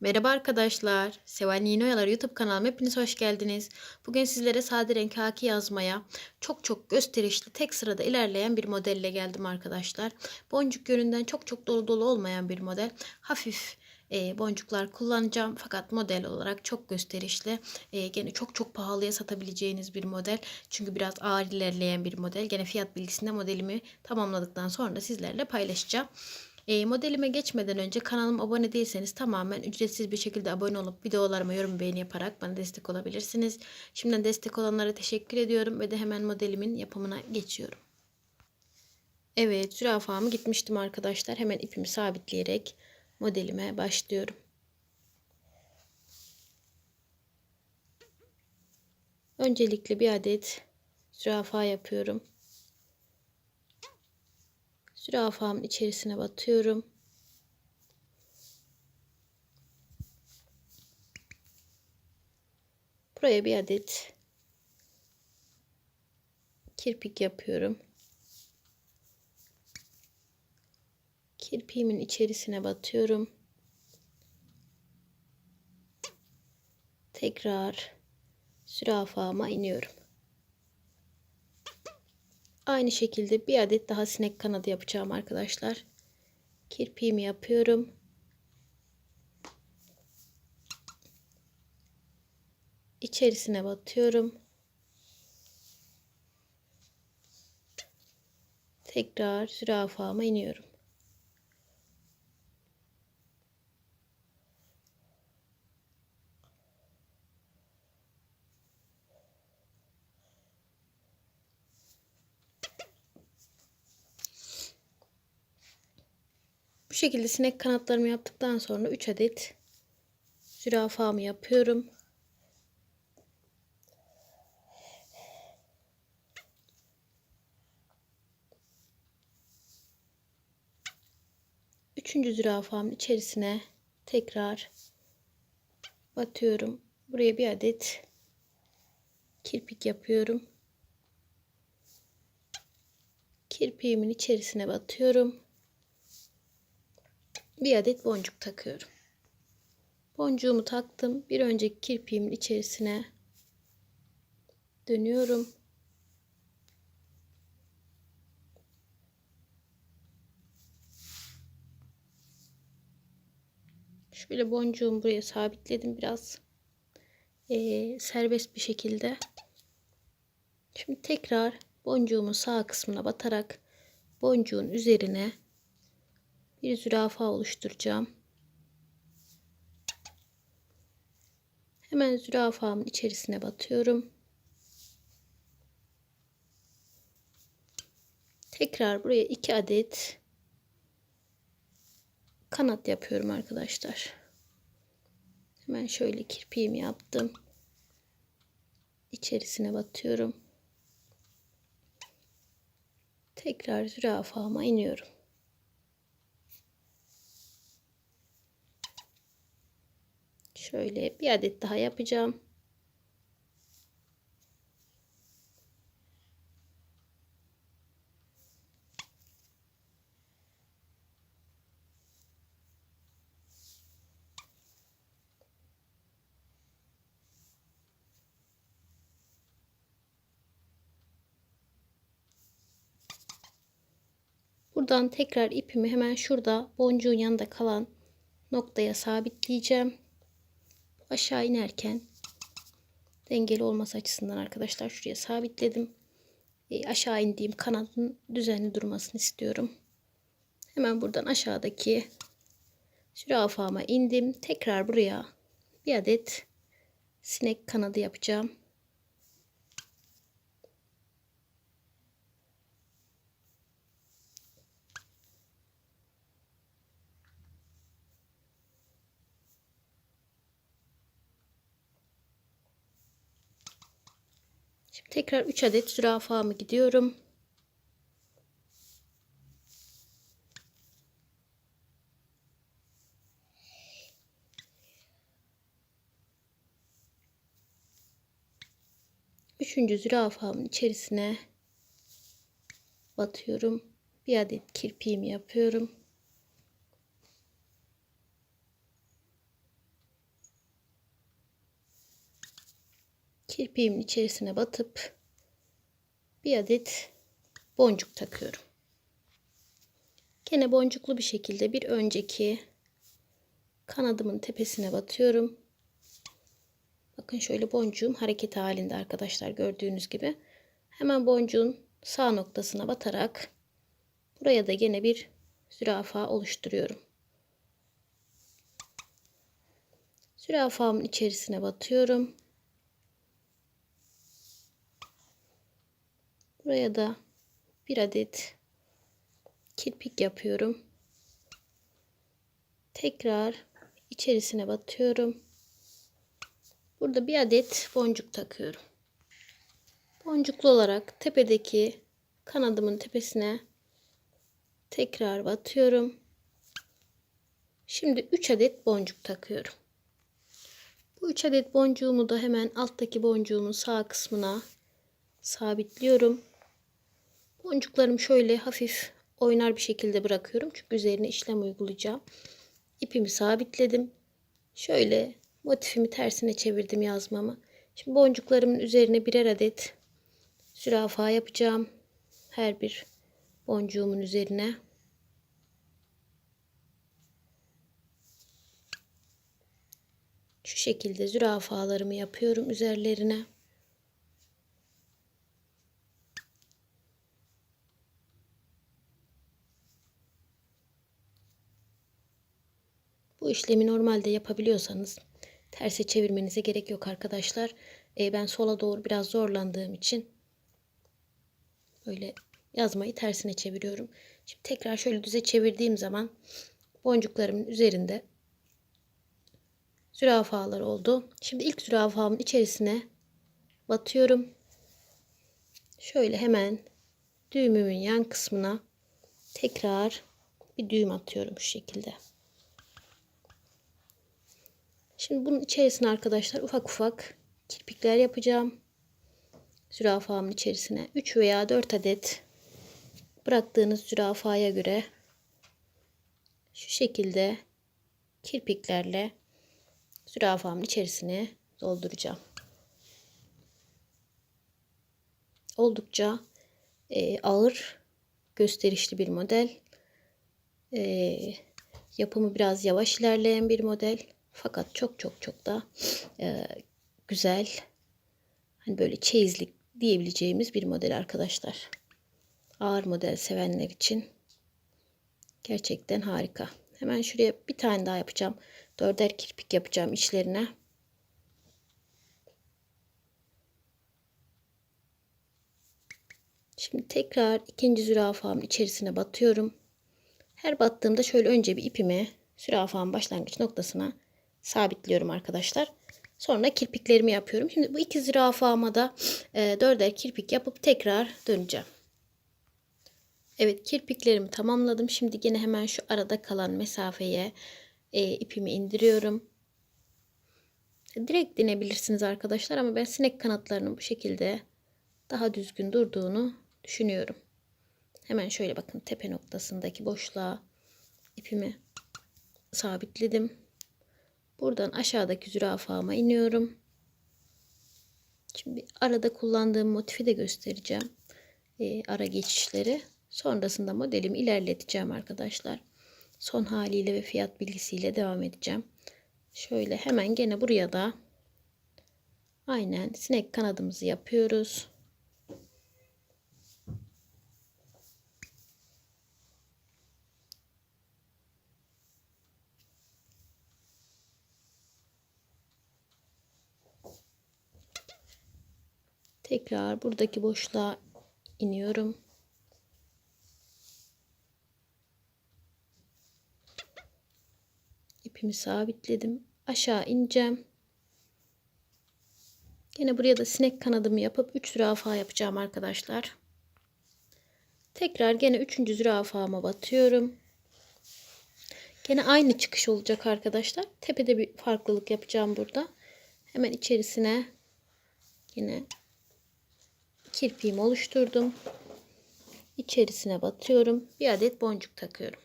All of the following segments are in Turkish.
Merhaba arkadaşlar. Seval Yeni Oyalar YouTube kanalıma hepiniz hoş geldiniz. Bugün sizlere sade renk haki yazmaya çok çok gösterişli tek sırada ilerleyen bir modelle geldim arkadaşlar. Boncuk yönünden çok çok dolu dolu olmayan bir model. Hafif e, boncuklar kullanacağım fakat model olarak çok gösterişli. E, gene çok çok pahalıya satabileceğiniz bir model. Çünkü biraz ağır ilerleyen bir model. Gene fiyat bilgisinde modelimi tamamladıktan sonra sizlerle paylaşacağım. E, modelime geçmeden önce kanalıma abone değilseniz tamamen ücretsiz bir şekilde abone olup videolarıma yorum beğeni yaparak bana destek olabilirsiniz. Şimdiden destek olanlara teşekkür ediyorum ve de hemen modelimin yapımına geçiyorum. Evet zürafamı gitmiştim arkadaşlar. Hemen ipimi sabitleyerek modelime başlıyorum. Öncelikle bir adet zürafa yapıyorum. Zürafamın içerisine batıyorum. Buraya bir adet kirpik yapıyorum. Kirpiğimin içerisine batıyorum. Tekrar zürafama iniyorum. Aynı şekilde bir adet daha sinek kanadı yapacağım arkadaşlar. Kirpiğimi yapıyorum. İçerisine batıyorum. Tekrar zürafama iniyorum. Şekilde sinek kanatlarımı yaptıktan sonra 3 adet zürafamı yapıyorum. Üçüncü zürafamın içerisine tekrar batıyorum. Buraya bir adet kirpik yapıyorum. Kirpiğimin içerisine batıyorum bir adet boncuk takıyorum. Boncuğumu taktım. Bir önceki kirpiğimin içerisine dönüyorum. Şöyle boncuğumu buraya sabitledim biraz. Ee, serbest bir şekilde. Şimdi tekrar boncuğumun sağ kısmına batarak boncuğun üzerine bir zürafa oluşturacağım. Hemen zürafamın içerisine batıyorum. Tekrar buraya iki adet kanat yapıyorum arkadaşlar. Hemen şöyle kirpiğimi yaptım. İçerisine batıyorum. Tekrar zürafama iniyorum. Şöyle bir adet daha yapacağım. Buradan tekrar ipimi hemen şurada boncuğun yanında kalan noktaya sabitleyeceğim aşağı inerken dengeli olması açısından arkadaşlar şuraya sabitledim. E, aşağı indiğim kanadın düzenli durmasını istiyorum. Hemen buradan aşağıdaki zürafama indim. Tekrar buraya bir adet sinek kanadı yapacağım. Tekrar 3 adet zürafamı gidiyorum. Üçüncü zürafamın içerisine batıyorum. Bir adet kirpiğimi yapıyorum. Kirpiğimin içerisine batıp bir adet boncuk takıyorum. Gene boncuklu bir şekilde bir önceki kanadımın tepesine batıyorum. Bakın şöyle boncuğum hareket halinde arkadaşlar gördüğünüz gibi. Hemen boncuğun sağ noktasına batarak buraya da gene bir zürafa oluşturuyorum. Zürafamın içerisine batıyorum. Buraya da bir adet kirpik yapıyorum. Tekrar içerisine batıyorum. Burada bir adet boncuk takıyorum. Boncuklu olarak tepedeki kanadımın tepesine tekrar batıyorum. Şimdi 3 adet boncuk takıyorum. Bu 3 adet boncuğumu da hemen alttaki boncuğumun sağ kısmına sabitliyorum. Boncuklarımı şöyle hafif oynar bir şekilde bırakıyorum. Çünkü üzerine işlem uygulayacağım. İpimi sabitledim. Şöyle motifimi tersine çevirdim yazmamı. Şimdi boncuklarımın üzerine birer adet zürafa yapacağım. Her bir boncuğumun üzerine. Şu şekilde zürafalarımı yapıyorum üzerlerine. Bu işlemi normalde yapabiliyorsanız terse çevirmenize gerek yok arkadaşlar. Ee, ben sola doğru biraz zorlandığım için böyle yazmayı tersine çeviriyorum. Şimdi tekrar şöyle düze çevirdiğim zaman boncuklarımın üzerinde zürafalar oldu. Şimdi ilk zürafamın içerisine batıyorum. Şöyle hemen düğümümün yan kısmına tekrar bir düğüm atıyorum şu şekilde. Şimdi bunun içerisine arkadaşlar ufak ufak kirpikler yapacağım. Zürafamın içerisine 3 veya 4 adet bıraktığınız zürafaya göre şu şekilde kirpiklerle zürafamın içerisine dolduracağım. Oldukça e, ağır, gösterişli bir model. E, yapımı biraz yavaş ilerleyen bir model. Fakat çok çok çok da e, güzel. Hani böyle çeyizlik diyebileceğimiz bir model arkadaşlar. Ağır model sevenler için gerçekten harika. Hemen şuraya bir tane daha yapacağım. Dörder kirpik yapacağım içlerine. Şimdi tekrar ikinci zürafamın içerisine batıyorum. Her battığımda şöyle önce bir ipimi zürafamın başlangıç noktasına sabitliyorum arkadaşlar. Sonra kirpiklerimi yapıyorum. Şimdi bu iki zürafama da e, dörder kirpik yapıp tekrar döneceğim. Evet kirpiklerimi tamamladım. Şimdi yine hemen şu arada kalan mesafeye e, ipimi indiriyorum. Direkt dinebilirsiniz arkadaşlar ama ben sinek kanatlarının bu şekilde daha düzgün durduğunu düşünüyorum. Hemen şöyle bakın tepe noktasındaki boşluğa ipimi sabitledim. Buradan aşağıdaki zürafama iniyorum. Şimdi arada kullandığım motifi de göstereceğim. E, ara geçişleri. Sonrasında modelimi ilerleteceğim arkadaşlar. Son haliyle ve fiyat bilgisiyle devam edeceğim. Şöyle hemen gene buraya da aynen sinek kanadımızı yapıyoruz. Tekrar buradaki boşluğa iniyorum. İpimi sabitledim. Aşağı ineceğim. Yine buraya da sinek kanadımı yapıp 3 zürafa yapacağım arkadaşlar. Tekrar gene 3. zürafama batıyorum. Gene aynı çıkış olacak arkadaşlar. Tepede bir farklılık yapacağım burada. Hemen içerisine yine kirpiğimi oluşturdum. İçerisine batıyorum. Bir adet boncuk takıyorum.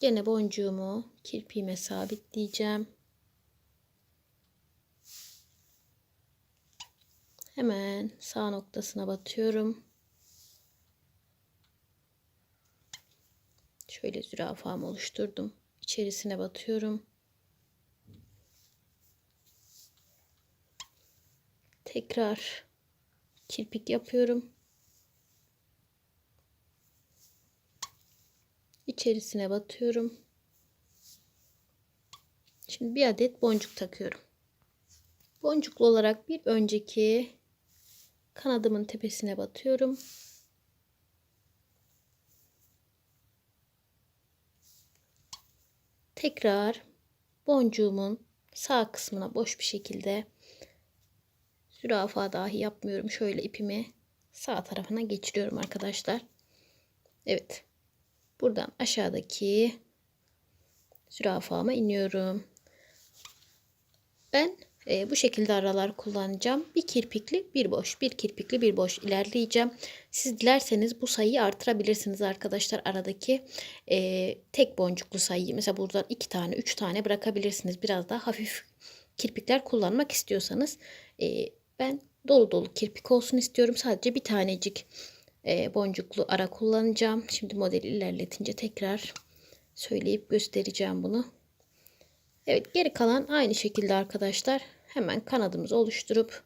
Yine boncuğumu kirpiğime sabitleyeceğim. Hemen sağ noktasına batıyorum. Şöyle zürafamı oluşturdum. İçerisine batıyorum. Tekrar kirpik yapıyorum. İçerisine batıyorum. Şimdi bir adet boncuk takıyorum. Boncuklu olarak bir önceki kanadımın tepesine batıyorum. Tekrar boncuğumun sağ kısmına boş bir şekilde zürafa dahi yapmıyorum. Şöyle ipimi sağ tarafına geçiriyorum arkadaşlar. Evet. Buradan aşağıdaki zürafama iniyorum. Ben e, bu şekilde aralar kullanacağım. Bir kirpikli bir boş, bir kirpikli bir boş ilerleyeceğim. Siz dilerseniz bu sayıyı artırabilirsiniz arkadaşlar. Aradaki e, tek boncuklu sayıyı mesela buradan iki tane, üç tane bırakabilirsiniz. Biraz daha hafif kirpikler kullanmak istiyorsanız. E, ben dolu dolu kirpik olsun istiyorum. Sadece bir tanecik e, boncuklu ara kullanacağım. Şimdi modeli ilerletince tekrar söyleyip göstereceğim bunu. Evet geri kalan aynı şekilde arkadaşlar hemen kanadımızı oluşturup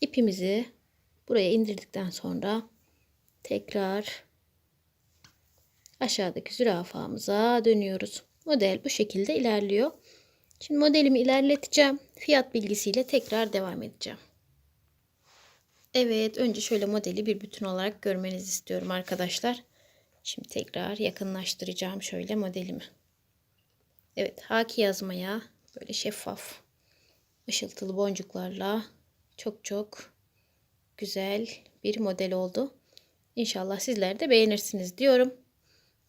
ipimizi buraya indirdikten sonra tekrar aşağıdaki zürafamıza dönüyoruz. Model bu şekilde ilerliyor. Şimdi modelimi ilerleteceğim. Fiyat bilgisiyle tekrar devam edeceğim. Evet önce şöyle modeli bir bütün olarak görmenizi istiyorum arkadaşlar. Şimdi tekrar yakınlaştıracağım şöyle modelimi. Evet haki yazmaya böyle şeffaf ışıltılı boncuklarla çok çok güzel bir model oldu. İnşallah sizler de beğenirsiniz diyorum.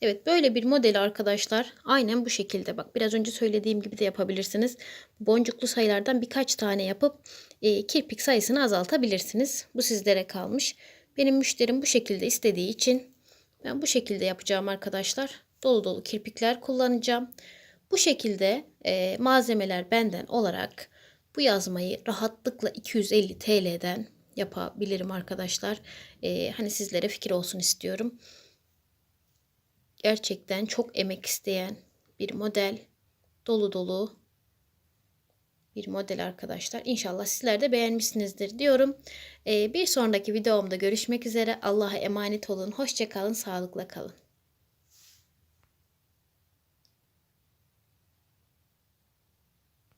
Evet böyle bir modeli arkadaşlar aynen bu şekilde bak biraz önce söylediğim gibi de yapabilirsiniz. Boncuklu sayılardan birkaç tane yapıp e, kirpik sayısını azaltabilirsiniz. Bu sizlere kalmış. Benim müşterim bu şekilde istediği için ben bu şekilde yapacağım arkadaşlar. Dolu dolu kirpikler kullanacağım. Bu şekilde e, malzemeler benden olarak bu yazmayı rahatlıkla 250 TL'den yapabilirim arkadaşlar. E, hani sizlere fikir olsun istiyorum. Gerçekten çok emek isteyen bir model. Dolu dolu bir model arkadaşlar. İnşallah sizler de beğenmişsinizdir diyorum. Ee, bir sonraki videomda görüşmek üzere. Allah'a emanet olun. Hoşçakalın. Sağlıkla kalın.